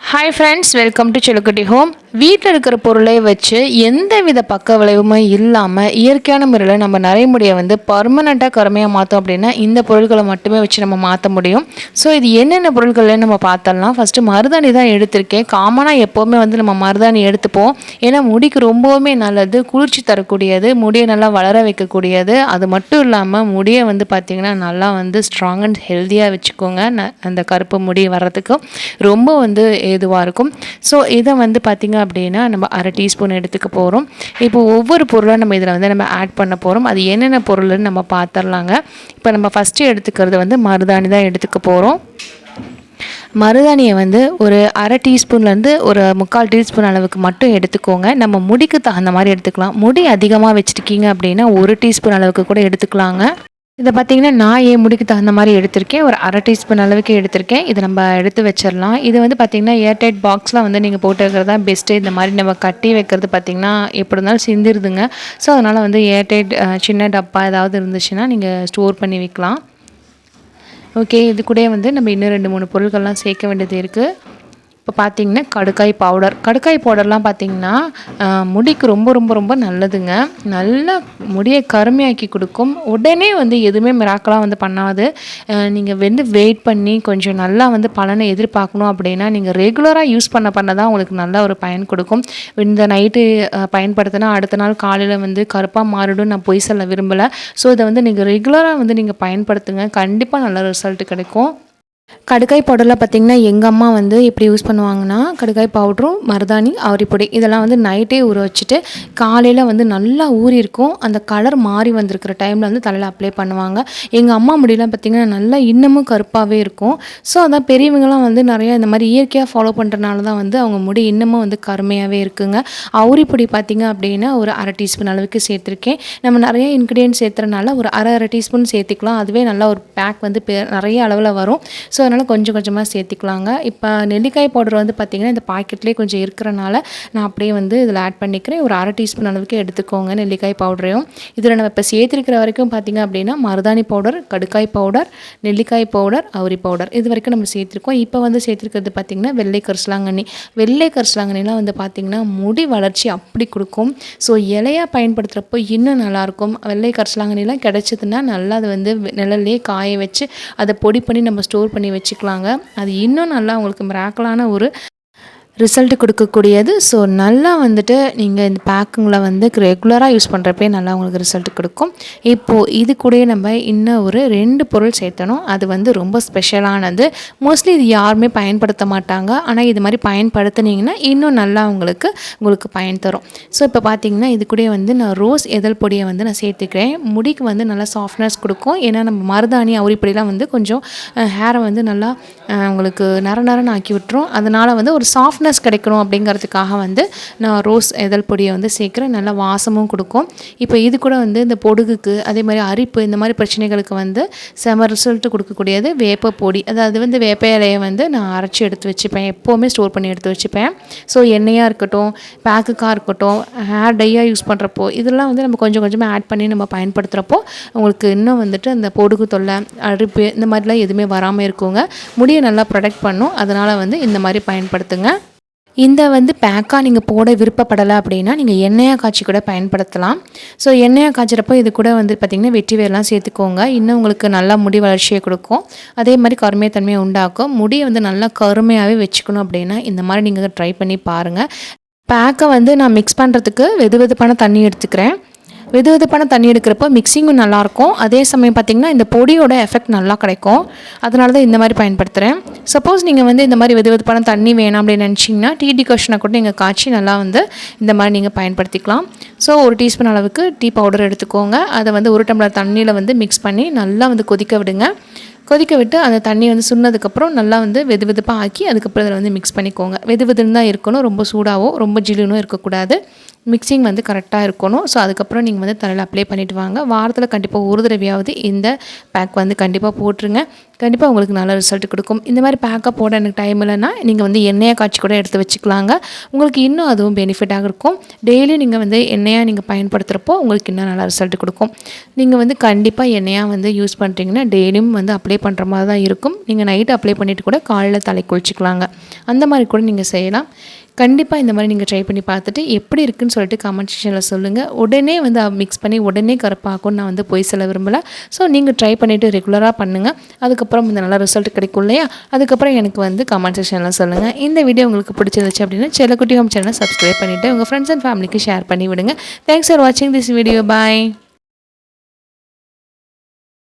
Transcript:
Hi friends welcome to Chellukutti home வீட்டில் இருக்கிற பொருளை வச்சு எந்த வித பக்க விளைவுமே இல்லாமல் இயற்கையான முறையில் நம்ம நரைமுடியை வந்து பர்மனெண்ட்டாக கருமையாக மாற்றோம் அப்படின்னா இந்த பொருட்களை மட்டுமே வச்சு நம்ம மாற்ற முடியும். ஸோ இது என்னென்ன பொருட்கள்னு நம்ம பார்த்தலாம் ஃபஸ்ட்டு மருதாணி தான் எடுத்திருக்கேன். காமனாக எப்போவுமே வந்து நம்ம மருதாணி எடுத்துப்போம். ஏன்னா முடிக்கு ரொம்பவுமே நல்லது குளிர்ச்சி தரக்கூடியது முடியை நல்லா வளர வைக்கக்கூடியது. அது மட்டும் இல்லாமல் முடியை வந்து பார்த்திங்கன்னா நல்லா வந்து ஸ்ட்ராங் அண்ட் ஹெல்த்தியாக வச்சுக்கோங்க. ந- அந்த கருப்பு முடி வர்றதுக்கு ரொம்ப வந்து ஏதுவாக இருக்கும். ஸோ இதை வந்து பார்த்திங்க அப்படின்னா நம்ம அரை டீஸ்பூன் எடுத்துக்க போகிறோம் இப்போ ஒவ்வொரு பொருளாக நம்ம இதில் வந்து நம்ம ஆட் பண்ண போகிறோம் அது என்னென்ன பொருள்னு நம்ம பார்த்துடலாங்க இப்போ நம்ம ஃபஸ்ட்டு எடுத்துக்கிறது வந்து மருதாணி தான் எடுத்துக்க போகிறோம் மருதாணியை வந்து ஒரு அரை டீஸ்பூன்லேருந்து ஒரு முக்கால் டீஸ்பூன் அளவுக்கு மட்டும் எடுத்துக்கோங்க. நம்ம முடிக்கு தகுந்த மாதிரி எடுத்துக்கலாம். முடி அதிகமாக வச்சுருக்கீங்க அப்படின்னா ஒரு டீஸ்பூன் அளவுக்கு கூட எடுத்துக்கலாங்க. இதை பார்த்தீங்கன்னா நான் ஏன் முடிக்கு தகுந்த மாதிரி எடுத்திருக்கேன்? ஒரு அரை டீஸ்பூன் அளவுக்கு எடுத்திருக்கேன். இதை நம்ம எடுத்து வச்சிடலாம். இது வந்து பார்த்திங்கன்னா ஏர்டைட் பாக்ஸில் வந்து நீங்கள் போட்டு வைக்கிறது தான் பெஸ்ட்டு இந்த மாதிரி நம்ம கட்டி வைக்கிறது பார்த்திங்கன்னா எப்படி இருந்தாலும் சிந்திருதுங்க. ஸோ அதனால் வந்து ஏர்டைட் சின்ன டப்பா ஏதாவது இருந்துச்சுன்னா நீங்கள் ஸ்டோர் பண்ணி வைக்கலாம். ஓகே இது கூட வந்து நம்ம இன்னும் ரெண்டு மூணு பொருட்கள்லாம் சேர்க்க வேண்டியது இருக்குது இப்போ பார்த்திங்கன்னா கடுக்காய் பவுடர் கடுக்காய் பவுடர்லாம் பார்த்தீங்கன்னா முடிக்கு ரொம்ப ரொம்ப ரொம்ப நல்லதுங்க. நல்லா முடியை கருமையாக்கி கொடுக்கும். உடனே வந்து எதுவுமே மிராக்கலாக வந்து பண்ணாது. நீங்கள் வந்து வெயிட் பண்ணி கொஞ்சம் நல்லா வந்து பலனை எதிர்பார்க்கணும் அப்படின்னா நீங்கள் ரெகுலராக யூஸ் பண்ண பண்ண தான் உங்களுக்கு நல்ல ஒரு பயன் கொடுக்கும். இந்த நைட்டு பயன்படுத்தினா அடுத்த நாள் காலையில் வந்து கருப்பாக மாறிடும். நான் பொய் சொல்ல விரும்பலை. ஸோ இதை வந்து நீங்கள் ரெகுலராக வந்து நீங்கள் பயன்படுத்துங்க. கண்டிப்பாக நல்ல ரிசல்ட் கிடைக்கும். கடுக்காய் பவுடரில் பார்த்திங்கன்னா எங்கள் அம்மா வந்து எப்படி யூஸ் பண்ணுவாங்கன்னா கடுக்காய் பவுடரும் மருதாணி அவரிப்பொடி இதெல்லாம் வந்து நைட்டே ஊற வச்சுட்டு காலையில் வந்து நல்லா ஊறி இருக்கும். அந்த கலர் மாறி வந்திருக்கிற டைமில் வந்து தலையில் அப்ளை பண்ணுவாங்க. எங்கள் அம்மா முடியெல்லாம் பார்த்திங்கன்னா நல்லா இன்னமும் கருப்பாகவே இருக்கும். ஸோ அதான் பெரியவங்களாம் வந்து நிறையா இந்த மாதிரி இயற்கையாக ஃபாலோ பண்ணுறனால தான் வந்து அவங்க முடி இன்னமும் வந்து கருமையாகவே இருக்குங்க. அவுரிப்பொடி பார்த்திங்க அப்படின்னா ஒரு அரை டீஸ்பூன் அளவுக்கு சேர்த்துருக்கேன். நம்ம நிறைய இன்க்ரீடியன்ட் சேர்த்துறனால ஒரு அரை அரை டீஸ்பூன் சேர்த்துக்கலாம். அதுவே நல்லா ஒரு பேக் வந்து பெ- நிறைய அளவில் வரும். ஸோ அதனால் கொஞ்சம் கொஞ்சமாக சேர்த்திக்கலாங்க. இப்போ நெல்லிக்காய் பவுடர் வந்து பார்த்திங்கன்னா இந்த பாக்கெட்லேயே கொஞ்சம் இருக்கிறனால நான் அப்படியே வந்து இதில் ஆட் பண்ணிக்கிறேன். ஒரு அரை டீஸ்பூன் அளவுக்கு எடுத்துக்கோங்க நெல்லிக்காய் பவுடரையும் இதில் நம்ம இப்போ சேர்த்திருக்கிற வரைக்கும் பார்த்திங்க அப்படின்னா மருதாணி பவுடர் கடுக்காய் பவுடர் நெல்லிக்காய் பவுடர் அவரி பவுடர் இது வரைக்கும் நம்ம சேர்த்துருக்கோம். இப்போ வந்து சேர்த்துருக்கிறது பார்த்திங்கன்னா வெள்ளை கரிசலாங்கண்ணி. வெள்ளை கரிசலாங்கண்ணிலாம் வந்து பார்த்திங்கன்னா முடி வளர்ச்சி அப்படி கொடுக்கும். ஸோ இலையாக பயன்படுத்துகிறப்போ இன்னும் நல்லாயிருக்கும். வெள்ளை கரிசலாங்கண்ணிலாம் கிடச்சதுன்னா நல்லா அது வந்து நிழல்லே காய வச்சு அதை பொடி பண்ணி நம்ம ஸ்டோர் பண்ணி வச்சுக்கலாங்க. அது இன்னும் நல்லா உங்களுக்கு மிராக்கலான ஒரு ரிசல்ட் கொடுக்கக்கூடியது. ஸோ நல்லா வந்துட்டு நீங்கள் இந்த பேக்குங்களை வந்து ரெகுலராக யூஸ் பண்ணுறப்பே நல்லா உங்களுக்கு ரிசல்ட் கொடுக்கும். இப்போது இது கூடயே நம்ம இன்னும் ஒரு ரெண்டு பொருள் சேர்த்தணும். அது வந்து ரொம்ப ஸ்பெஷலானது மோஸ்ட்லி இது யாருமே பயன்படுத்த மாட்டாங்க. ஆனால் இது மாதிரி பயன்படுத்தினீங்கன்னா இன்னும் நல்லா உங்களுக்கு உங்களுக்கு பயன் தரும். ஸோ இப்போ பார்த்தீங்கன்னா இது கூட வந்து நான் ரோஸ் எதல் பொடியை வந்து நான் சேர்த்துக்கிறேன். முடிக்கு வந்து நல்லா சாஃப்ட்னஸ் கொடுக்கும். ஏன்னா நம்ம மருதாணி அவுரிப்பொடிலாம் வந்து கொஞ்சம் ஹேரை வந்து நல்லா உங்களுக்கு நர நரன்னு ஆக்கி விட்டுரும். அதனால் வந்து ஒரு சாஃப்ட் சாஃப்ட்னஸ் கிடைக்கணும் அப்படிங்கிறதுக்காக வந்து நான் ரோஸ் இதழ் பொடியை வந்து சேர்க்குறேன். நல்லா வாசமும் கொடுக்கும். இப்போ இது கூட வந்து இந்த பொடுகுக்கு அதே மாதிரி அரிப்பு இந்த மாதிரி பிரச்சனைகளுக்கு வந்து செம ரிசல்ட் கொடுக்கக்கூடியது வேப்ப பொடி. அதாவது வந்து வேப்ப இலையை வந்து நான் அரைச்சி எடுத்து வச்சுப்பேன். எப்போவுமே ஸ்டோர் பண்ணி எடுத்து வச்சுப்பேன். ஸோ எண்ணெயாக இருக்கட்டும் பேக்குக்காக இருக்கட்டும் ஹேர் டையாக யூஸ் பண்ணுறப்போ இதெல்லாம் வந்து நம்ம கொஞ்சம் கொஞ்சமாக ஆட் பண்ணி நம்ம பயன்படுத்துகிறப்போ உங்களுக்கு இன்னும் வந்துட்டு அந்த பொடுகு தொல்லை அரிப்பு இந்த மாதிரிலாம் எதுவுமே வராமல் இருக்குங்க. முடியை நல்லா ப்ரொடெக்ட் பண்ணும். அதனால் வந்து இந்த மாதிரி பயன்படுத்துங்க. இந்த வந்து பேக்காக நீங்கள் போட விருப்பப்படலை அப்படின்னா நீங்கள் எண்ணெயாக காய்ச்சி கூட பயன்படுத்தலாம். ஸோ எண்ணெயாக காய்ச்சிறப்போ இது கூட வந்து பார்த்திங்கன்னா வெற்றி வேர்லாம் சேர்த்துக்கோங்க. இன்னும் உங்களுக்கு நல்லா முடி வளர்ச்சியை கொடுக்கும். அதே மாதிரி கருமையத்தன்மையை உண்டாக்கும். முடியை வந்து நல்லா கருமையாகவே வச்சுக்கணும் அப்படின்னா இந்த மாதிரி நீங்கள் ட்ரை பண்ணி பாருங்கள் பேக்கை வந்து நான் மிக்ஸ் பண்ணுறதுக்கு வெது வெதுப்பான தண்ணி எடுத்துக்கிறேன். வெது வெதுப்பான தண்ணி எடுக்கிறப்போ மிக்சிங்கும் நல்லாயிருக்கும். அதே சமயம் பார்த்திங்கன்னா இந்த பொடியோட எஃபெக்ட் நல்லா கிடைக்கும். அதனால தான் இந்த மாதிரி பயன்படுத்துகிறேன் சப்போஸ் நீங்கள் வந்து இந்த மாதிரி வெது வெதுப்பான தண்ணி வேணாம் அப்படின்னு நினச்சிங்கன்னா டீ டிகாஷனை கூட நீங்கள் காய்ச்சி நல்லா வந்து இந்த மாதிரி நீங்கள் பயன்படுத்திக்கலாம். ஸோ ஒரு டீஸ்பூன் அளவுக்கு டீ பவுடர் எடுத்துக்கோங்க. அதை வந்து ஒரு டம்ளர் தண்ணியில் வந்து மிக்ஸ் பண்ணி நல்லா வந்து கொதிக்க விடுங்க. கொதிக்க விட்டு அந்த தண்ணி வந்து சுண்ணதுக்கப்புறம் நல்லா வந்து வெது வெதுப்பாக ஆக்கி அதுக்கப்புறம் அதில் வந்து மிக்ஸ் பண்ணிக்கோங்க. வெது வெதுன்னு தான் இருக்கணும். ரொம்ப சூடாகவும் ரொம்ப ஜில்லுன்னு இருக்கக்கூடாது. மிக்சிங் வந்து கரெக்டாக இருக்கணும். ஸோ அதுக்கப்புறம் நீங்கள் வந்து தலையில் அப்ளை பண்ணிவிட்டு வாங்க. வாரத்தில் கண்டிப்பாக ஒரு தடவையாவது இந்த பேக் வந்து கண்டிப்பாக போட்டுருங்க. கண்டிப்பாக உங்களுக்கு நல்ல ரிசல்ட் கொடுக்கும். இந்த மாதிரி பேக்கப் போட எனக்கு டைம் இல்லைன்னா நீங்கள் வந்து எண்ணெயை காய்ச்சி கூட எடுத்து வச்சுக்கலாங்க. உங்களுக்கு இன்னும் அதுவும் பெனிஃபிட்டாக இருக்கும். டெய்லி நீங்கள் வந்து எண்ணெயாக நீங்கள் பயன்படுத்துகிறப்போ உங்களுக்கு இன்னும் நல்லா ரிசல்ட் கொடுக்கும். நீங்கள் வந்து கண்டிப்பாக எண்ணெயாக வந்து யூஸ் பண்ணுறீங்கன்னா டெய்லியும் வந்து அப்ளை பண்ணுற மாதிரி தான் இருக்கும். நீங்கள் நைட்டு அப்ளை பண்ணிவிட்டு கூட காலையில் தலை குளிச்சிக்கலாங்க. அந்த மாதிரி கூட நீங்கள் செய்யலாம். கண்டிப்பாக இந்த மாதிரி நீங்கள் ட்ரை பண்ணி பார்த்துட்டு எப்படி இருக்குன்னு சொல்லிட்டு கமெண்ட் செக்ஷனில் சொல்லுங்கள் உடனே வந்து மிக்ஸ் பண்ணி உடனே கருப்பாக்கும் நான் வந்து போய் சொல்ல விரும்பலை. ஸோ நீங்கள் ட்ரை பண்ணிவிட்டு ரெகுலராக பண்ணுங்கள் அதுக்கப்புறம் அதுக்கப்புறம் இந்த நல்ல ரிசல்ட் கிடைக்கும் இல்லையா? அதுக்கப்புறம் எனக்கு வந்து கமெண்ட் செக்ஷனில் சொல்லுங்கள் இந்த வீடியோ உங்களுக்கு பிடிச்சிருந்துச்சு அப்படின்னா செல்லக்குட்டி ஹோம் சேனலை சப்ஸ்கிரைப் பண்ணிவிட்டு உங்கள் ஃப்ரெண்ட்ஸ் அண்ட் ஃபேமிலிக்கு ஷேர் பண்ணி விடுங்க தேங்க்ஸ் ஃபார் வாட்சிங் திஸ் வீடியோ பாய்